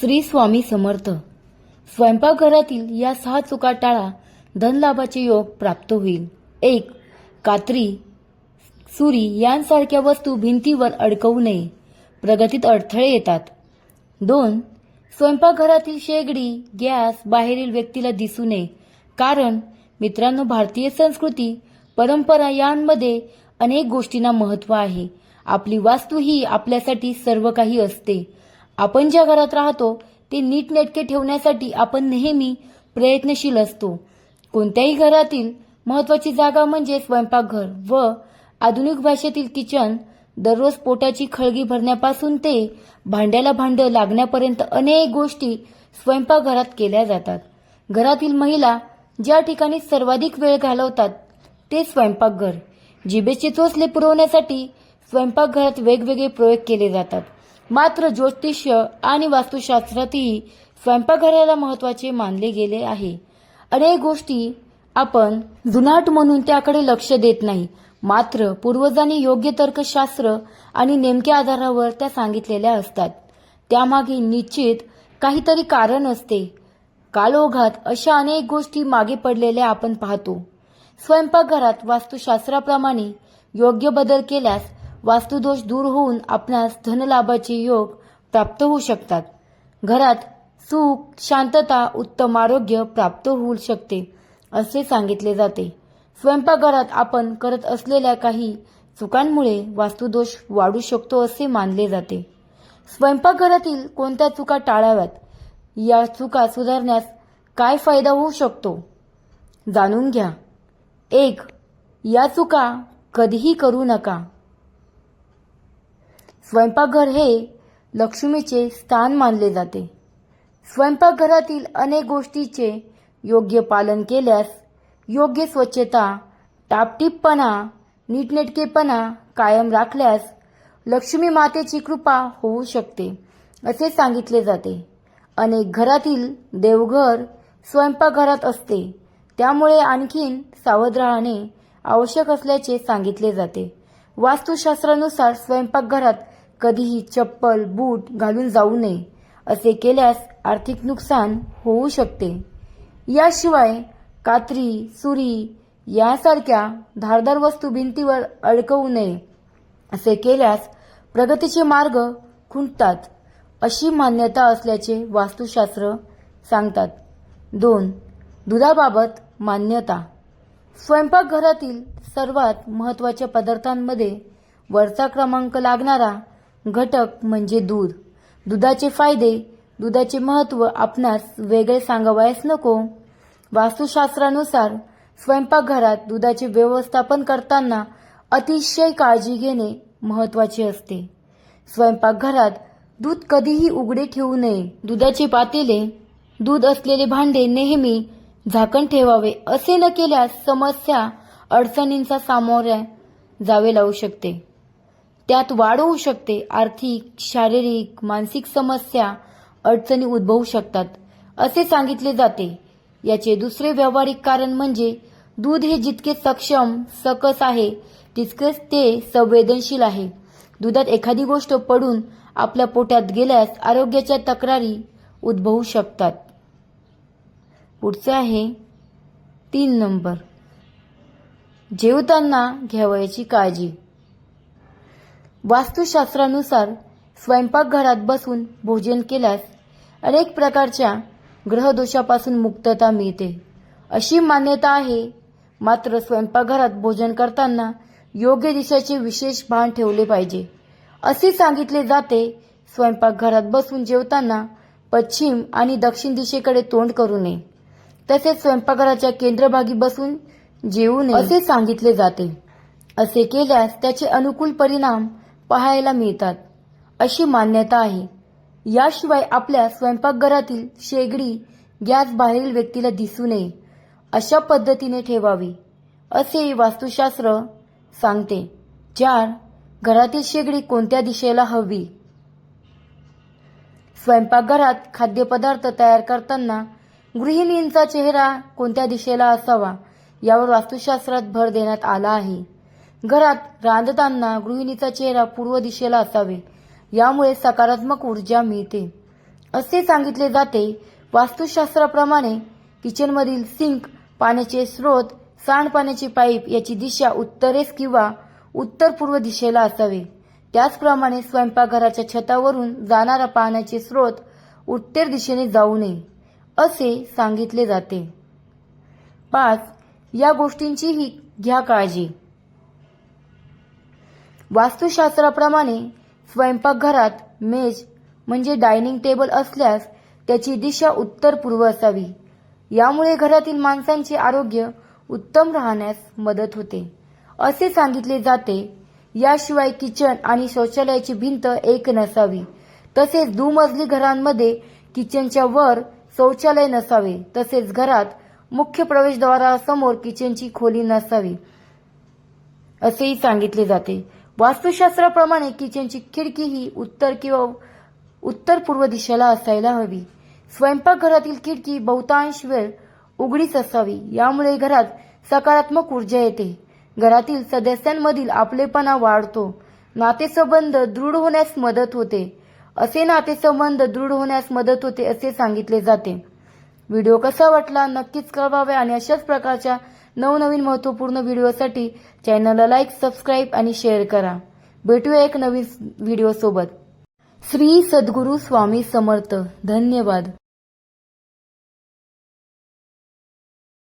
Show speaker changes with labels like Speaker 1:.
Speaker 1: श्री स्वामी समर्थ. स्वयंपाकघरातील या सहा चुका टाळा धनलाभाचे योग प्राप्त होईल. एक कात्री सुरी यांसारख्या वस्तू भिंतीवर अडकवू नये. प्रगतीत अडथळे येतात. दोन स्वयंपाकघरातील शेगडी गॅस बाहेरील व्यक्तीला दिसू नये. कारण मित्रांनो भारतीय संस्कृती परंपरा यांमध्ये अनेक गोष्टींना महत्त्व आहे. आपली वास्तू ही आपल्यासाठी सर्व काही असते. आपण ज्या घरात राहतो ते नीटनेटके ठेवण्यासाठी आपण नेहमी प्रयत्नशील असतो. कोणत्याही घरातील महत्वाची जागा म्हणजे स्वयंपाकघर व आधुनिक भाषेतील किचन दररोज पोटाची खळगी भरण्यापासून ते भांड्याला भांडं लागण्यापर्यंत अनेक गोष्टी स्वयंपाकघरात केल्या जातात. घरातील महिला ज्या ठिकाणी सर्वाधिक वेळ घालवतात ते स्वयंपाकघर. जिभेचे चोचले पुरवण्यासाठी स्वयंपाकघरात वेगवेगळे प्रयोग केले जातात. मात्र ज्योतिष्य आणि वास्तुशास्त्रातही स्वयंपाकघराला महत्त्वाचे मानले गेले आहे. अनेक गोष्टी आपण जुनाट म्हणून त्याकडे लक्ष देत नाही. मात्र पूर्वजांनी योग्य तर्कशास्त्र आणि नेमक्या आधारावर त्या सांगितलेल्या असतात. त्यामागे निश्चित काहीतरी कारण असते. कालोघात अशा अनेक गोष्टी मागे पडलेल्या आपण पाहतो. स्वयंपाकघरात वास्तुशास्त्राप्रमाणे योग्य बदल केल्यास वास्तुदोष दूर होऊन आपणास धनलाभाचे योग प्राप्त होऊ शकतात. घरात सुख शांतता उत्तम आरोग्य प्राप्त होऊ शकते असे सांगितले जाते. स्वयंपाकघरात आपण करत असलेल्या काही चुकांमुळे वास्तुदोष वाढू शकतो असे मानले जाते. स्वयंपाकघरातील कोणत्या चुका टाळाव्यात? या चुका सुधारण्यास काय फायदा होऊ शकतो? जाणून घ्या. एक या चुका कधीही करू नका. स्वयंपाकघर हे लक्ष्मीचे स्थान मानले जाते. स्वयंपाकघरातील अनेक गोष्टीचे योग्य पालन केल्यास योग्य स्वच्छता टापटीपणा नीटनेटकेपणा कायम राखल्यास लक्ष्मी मातेची कृपा होऊ शकते असे सांगितले जाते. अनेक घरातील देवघर स्वयंपाकघरात असते त्यामुळे आणखीन सावध राहणे आवश्यक असल्याचे सांगितले जाते. वास्तुशास्त्रानुसार स्वयंपाकघरात कधीही चप्पल बूट घालून जाऊ नये असे केल्यास आर्थिक नुकसान होऊ शकते. याशिवाय कात्री सुरी यासारख्या धारदार वस्तू भिंतीवर अडकवू नये असे केल्यास प्रगतीचे मार्ग खुंटतात अशी मान्यता असल्याचे वास्तुशास्त्र सांगतात. दोन दुधाबाबत मान्यता. स्वयंपाकघरातील सर्वात महत्त्वाच्या पदार्थांमध्ये वरचा क्रमांक लागणारा घटक म्हणजे दूध. दुधाचे फायदे दुधाचे महत्त्व आपणास वेगळे सांगावयास नको. वास्तुशास्त्रानुसार स्वयंपाकघरात दुधाचे व्यवस्थापन करताना अतिशय काळजी घेणे महत्त्वाचे असते. स्वयंपाकघरात दूध कधीही उघडे ठेवू नये. दुधाचे पातेले दूध असलेले भांडे नेहमी झाकण ठेवावे असे न केल्यास समस्या अडचणींचा सामोऱ्या जावे लागू शकते. त्यात वाढ होऊ शकते. आर्थिक शारीरिक मानसिक समस्या अडचणी उद्भवू शकतात. असे सांगितले जाते. याचे दुसरे व्यावहारिक कारण म्हणजे दूध हे जितके सक्षम सकस आहे तितकेच ते संवेदनशील आहे. दुधात एखादी गोष्ट पडून आपल्या पोटात गेल्यास आरोग्याच्या तक्रारी उद्भवू शकतात. पुढचं आहे तीन नंबर. जेवताना घ्यावयाची काळजी. वास्तुशास्त्रानुसार स्वयंपाकघरात बसून भोजन केल्यास अनेक प्रकारच्या ग्रहदोषापासून मुक्तता मिळते. अशी मान्यता आहे मात्र स्वयंपाकघरात भोजन करताना योग्य दिशेचे विशेष भान ठेवले पाहिजे. असे सांगितले जाते स्वयंपाकघरात बसून जेवताना पश्चिम आणि दक्षिण दिशेकडे तोंड करू नये. तसेच स्वयंपाकघराच्या केंद्रभागी बसून जेवू नये. असे सांगितले जाते. असे केल्यास त्याचे अनुकूल परिणाम पाहायला मिळतात. अशी मान्यता आहे. याशिवाय आपल्या स्वयंपाकघरातील शेगडी गॅस बाहेरील व्यक्तीला दिसू नये अशा पद्धतीने ठेवावी असे वास्तुशास्त्र सांगते चार घरातील शेगडी कोणत्या दिशेला हवी? स्वयंपाकघरात खाद्यपदार्थ तयार करताना गृहिणींचा चेहरा कोणत्या दिशेला असावा यावर वास्तुशास्त्रात भर देण्यात आला आहे. घरात रांधताना गृहिणीचा चेहरा पूर्व दिशेला असावे. यामुळे सकारात्मक ऊर्जा मिळते. असे सांगितले जाते वास्तुशास्त्राप्रमाणे किचनमधील सिंक पाण्याचे स्रोत सांडपाण्याची पाईप याची दिशा उत्तरेस किंवा उत्तर पूर्व दिशेला असावे. त्याचप्रमाणे स्वयंपाकघराच्या छतावरून जाणारा पाण्याचे स्रोत उत्तर दिशेने जाऊ नये असे सांगितले जाते. पाच या गोष्टींचीही घ्या काळजी. वास्तुशास्त्राप्रमाणे स्वयंपाकघरात मेज म्हणजे डायनिंग टेबल असल्यास त्याची दिशा उत्तर पूर्व असावी. यामुळे घरातील माणसांचे आरोग्य उत्तम राहण्यास मदत होते. असे सांगितले जाते याशिवाय किचन आणि शौचालयाची भिंत एक नसावी. तसेच दुमजली घरांमध्ये किचनच्या वर शौचालय नसावे. तसेच घरात मुख्य प्रवेशद्वारासमोर किचनची खोली नसावी असेही सांगितले जाते. वास्तुशास्त्राप्रमाणे किचनची खिडकी ही उत्तर किंवा उत्तर पूर्व दिशेला असायला हवी. स्वयंपाकघरातील खिडकी बहुतांश वेळ उघडीच असावी. यामुळे घरात सकारात्मक ऊर्जा येते. घरातील सदस्यांमधील आपलेपणा वाढतो. नातेसंबंध दृढ होण्यास मदत होते. असे नातेसंबंध दृढ होण्यास मदत होते असे सांगितले जाते. व्हिडिओ कसा वाटला नक्कीच कळवावे आणि अशाच प्रकारच्या नवनवीन महत्त्वपूर्ण व्हिडिओसाठी चॅनलला लाईक सबस्क्राईब आणि शेअर करा. भेटूया एक नवीन व्हिडिओ सोबत श्री सद्गुरू स्वामी समर्थ. धन्यवाद.